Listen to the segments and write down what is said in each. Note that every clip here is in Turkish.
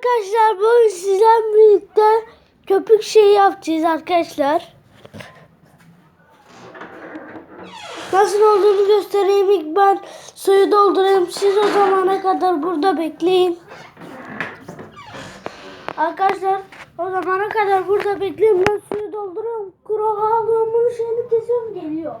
arkadaşlar bugün sizlerle birlikte köpük şeyi yapacağız arkadaşlar. Nasıl olduğunu göstereyim ilk ben suyu doldurayım. Siz o zamana kadar burada bekleyin. Arkadaşlar o zamana kadar burada bekleyin. Ben suyu dolduruyorum. Kuru. Bunun şeyini kesiyorum geliyor.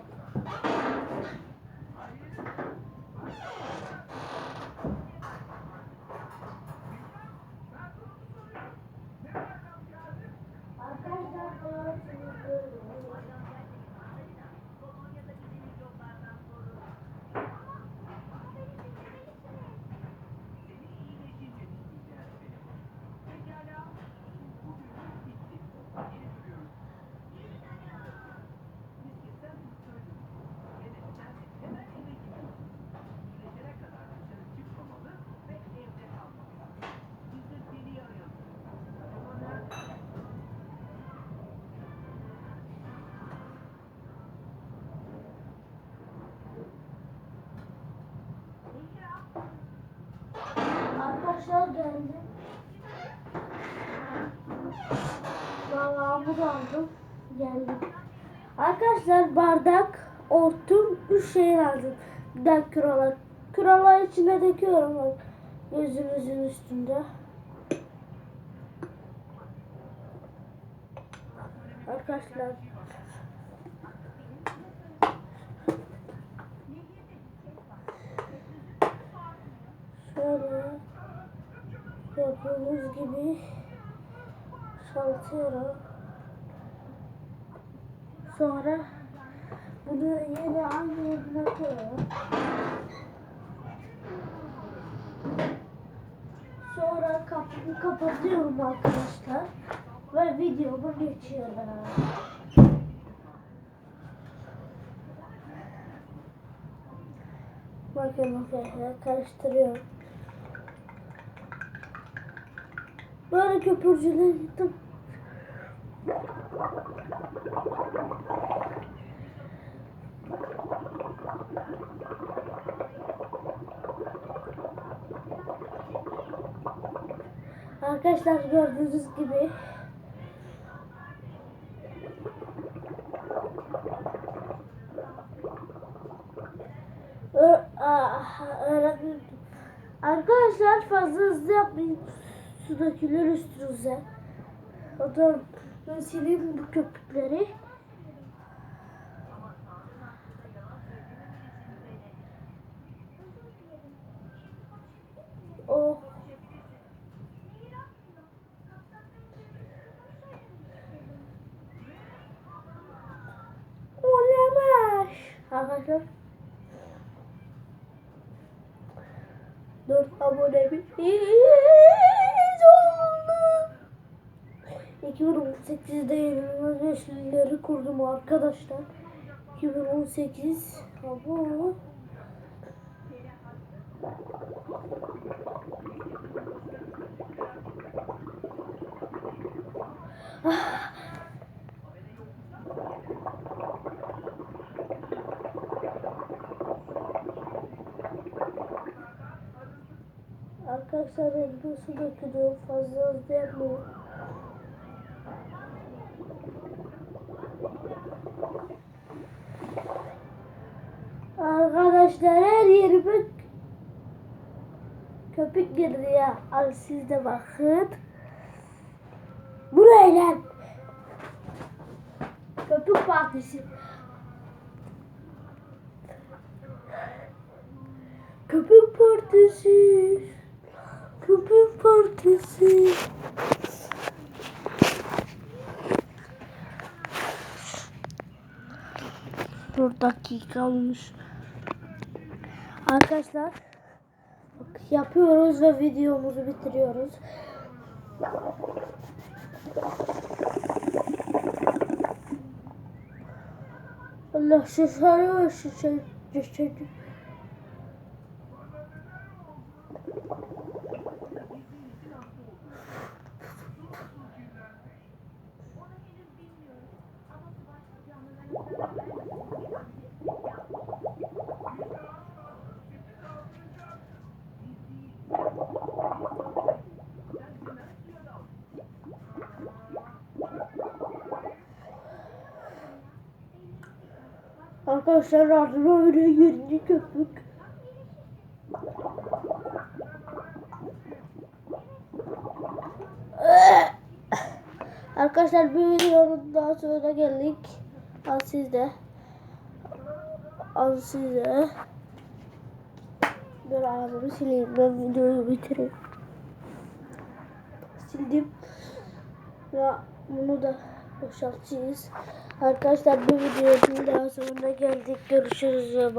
Arkadaşlar geldi. Valla bunu aldım. Geldi. Arkadaşlar bardak, hortum, üç şey lazım. Bir de kuralar. Kuralar içine döküyorum bak. Gözünüzün üstünde. Arkadaşlar. Şöyle gördüğünüz gibi saltıyorum. Sonra bunu yine aynı yerine koyuyorum. Sonra kapıyı kapatıyorum arkadaşlar. Ve videomu geçiyorum. Bakın arkadaşlar karıştırıyorum. Böyle köpürcüler gittim. Arkadaşlar gördüğünüz gibi. Arkadaşlar fazla hızlı yapmayın. Su dökülür üstünüze. Ben sileyim bu köpükleri. Oh. Olamaz. Arkadaşlar. Dört abonemiz oldu. 2018'de yenilmez beşlileri kurdum arkadaşlar. 2018 ama Arkadaşlar elime su dökülüyor. Fazla hızlı yapmayın. Arkadaşlar her yerime köpük girdi ya. Al siz de bakın. Buraya lan. Köpük partisi. Köpük partisi. Köpük partisi. Dur dakika olmuş. Arkadaşlar yapıyoruz ve videomuzu bitiriyoruz. Allah şişarıyor şişarıyor şişarıyor. Şey, Arkadaşlar ardıma bile girince köpük. Arkadaşlar bir videonun daha sonuna geldik. Al sizde. Al size. Dur ağzımı sileyim. Ben videoyu bitireyim. Sildim. Ve bunu da boşaltacağız. Arkadaşlar bu videonun daha sonuna geldik. Görüşürüz.